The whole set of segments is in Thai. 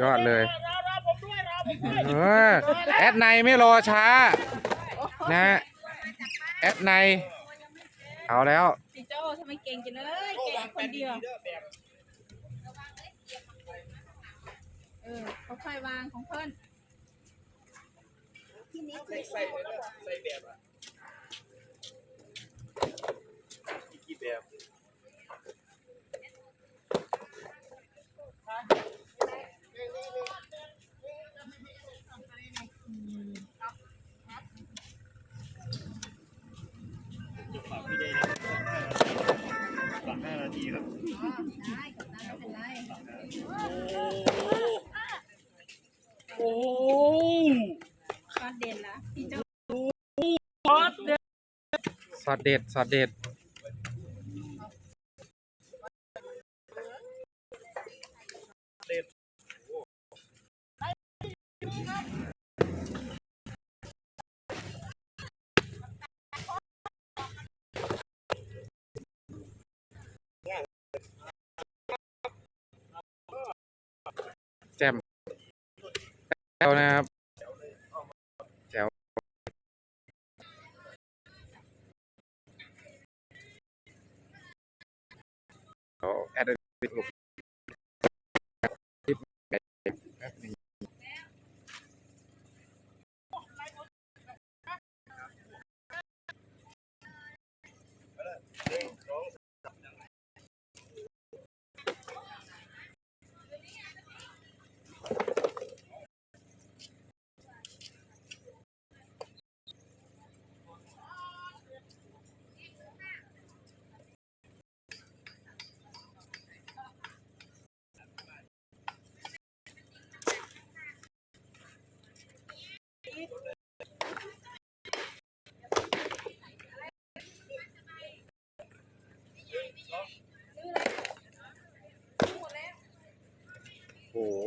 ยอดเลยรอรอผมด้วยรอผมด้วยเออแอดในไม่รอช้า นะฮะแอดใน เอาแล้วพี่โจ้ทำไมเก่งจังเลยเก่งคนเดียวเออเขาค่อยวางของเพิ่นใส่ใส่แบบอะกี่แบบ เด่นละพี่โจ้ฮอตเด็ดสอดเด็ดสอดเด็ดแจ่มแจ๋วนะครับ Facebook.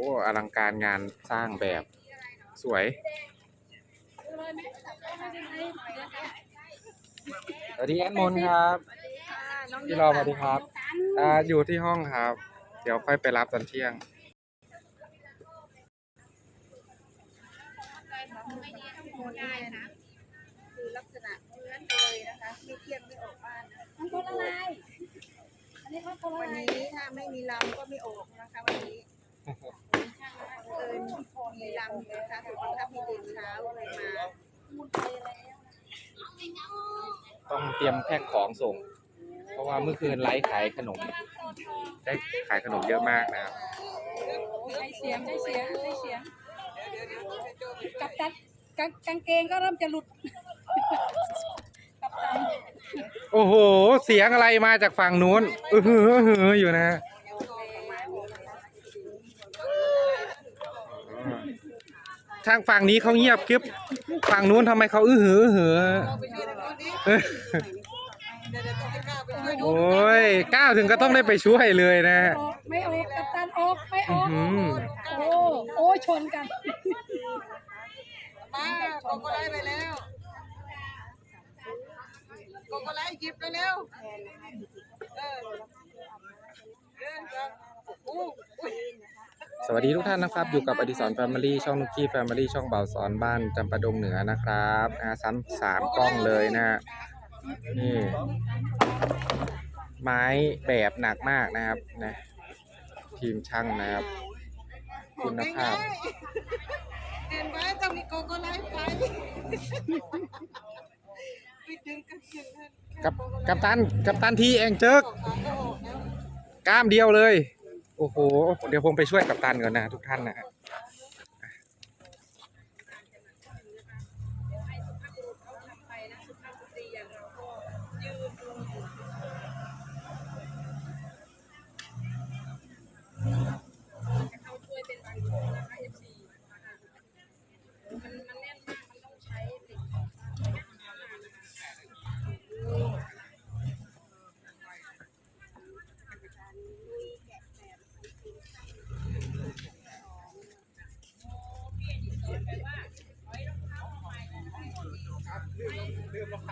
อ้อลังการงานสร้างแบบสวย สวัสดีแอดมนครับพี่รอสวัสดีครับอ่าอยู่ที่ห้องครับ เดี๋ยวค่อยไปรับตอนเที่ยง ลักษณะเหมือนเลยนะคะไม่เที่ยงไม่ออกบ้านนะมันคนอะไรอันนี้เขาคนอะวันนี้ถ้าไม่มีลำก็ไม่ออกนะคะวันนี้ เอิญมีลำนะคะถูกบังคับให้ตื่นเช้าเลยมาต้องเตรียมแพ็คของส่ง เพราะว่าเมื่อคืนไลฟ์ขายขนม ได้ขายขนมเยอะมากนะครับ ได้เสียงได้เสียงได้เสียงกับตันกางกางเกงก็เริ่มจะหลุดกับตันโอ้โห เสียงอะไรมาจากฝั่งนู้นอือหืออื้อหืออยู่นะ ทางฝั่งนี้เขาเงียบกริบฝั่งนู้นทำไมเขาอื้อหืออื้อหือเอ้ยโอ้ยก้าวถึงก็ต้องได้ไปช่วยเลยนะออกไม่ออกกับตันออกไม่ออกอื้อหือ โอ้โอ้ชนกันมาโกโกไลไปแล้วโกโกไลหยิบไปแล้วเออเดินครับอู้อุ้ย สวัสดีทุกท่านนะครับ อยู่กับอดิสรแฟมิลี่ช่องนุกกี้แฟมิลี่ช่องเบาสอนบ้านจำปาดงเหนือนะครับนะซ้ำสามกล้องเลยนะฮะนี่ไม้แบบหนักมากนะครับนะทีมช่างนะครับ คุณภาพเห็นไหมต้องมีโกโก้ไลไปไปดึงกันดึงกับกับตันกับตันทีเองเจิกอกล้ามเดียวเลย โอ้โห เดี๋ยวผมไปช่วยกับตันก่อนนะทุกท่านนะฮะ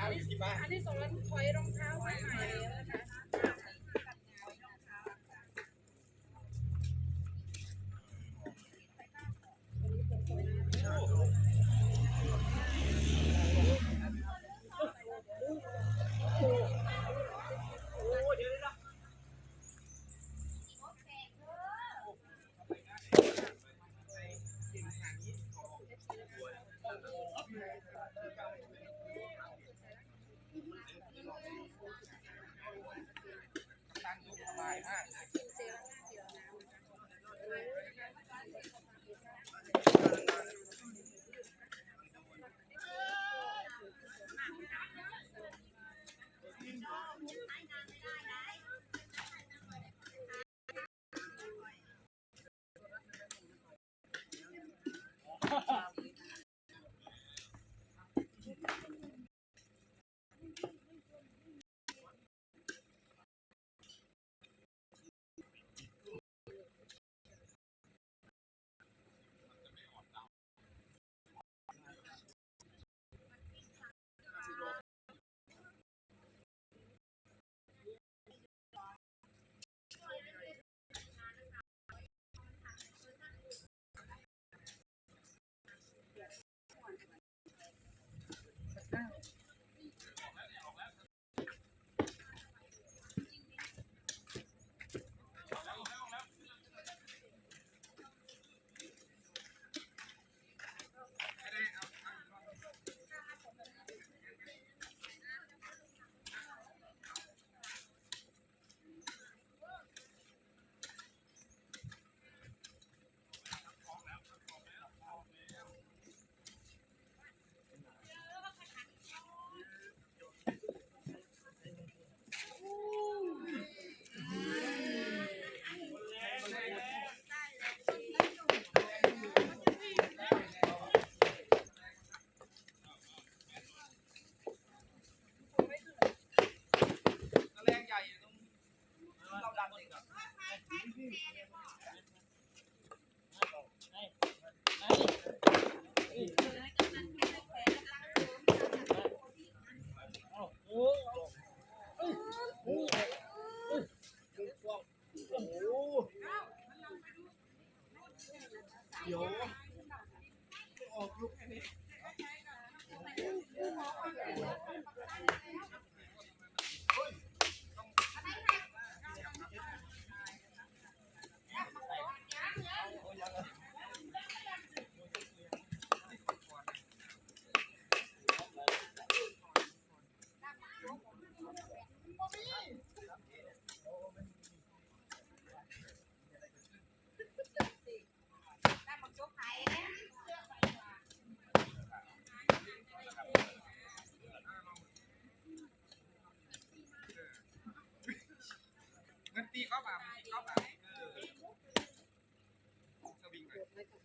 อันนี้อันนถอยรองเท้าใหม่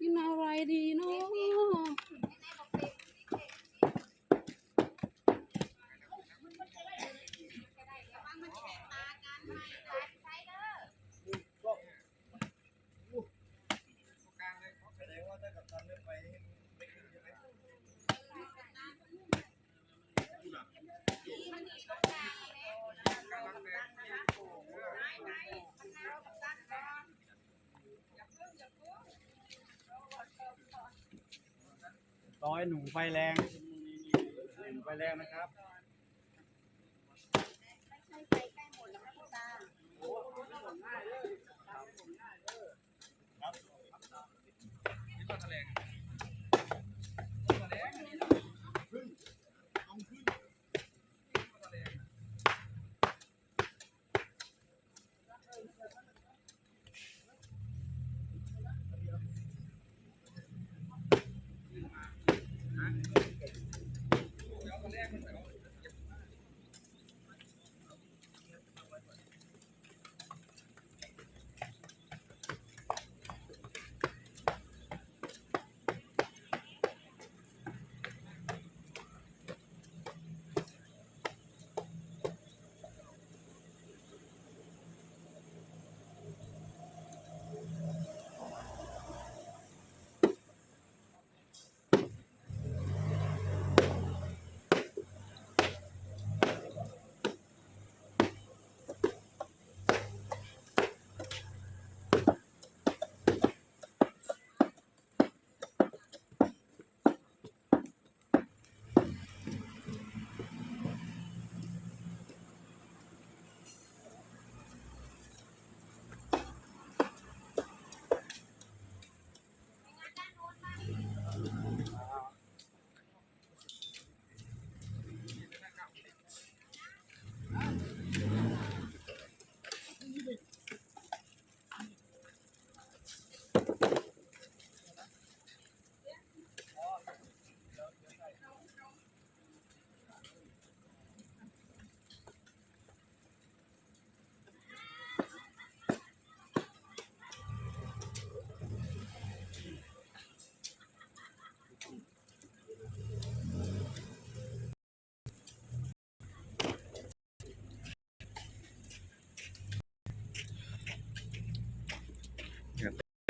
กินอะไรดีเนาะ แสดงว่าถ้ากับตันไม่ไปไม่ขึ้นใช่ไหม ร้อยหนุ่มไฟแรงหนุ่มไฟแรงนะครับใช่ไฟใกล้หมดแล้วค่ะคุ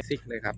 ซิกเลยครับ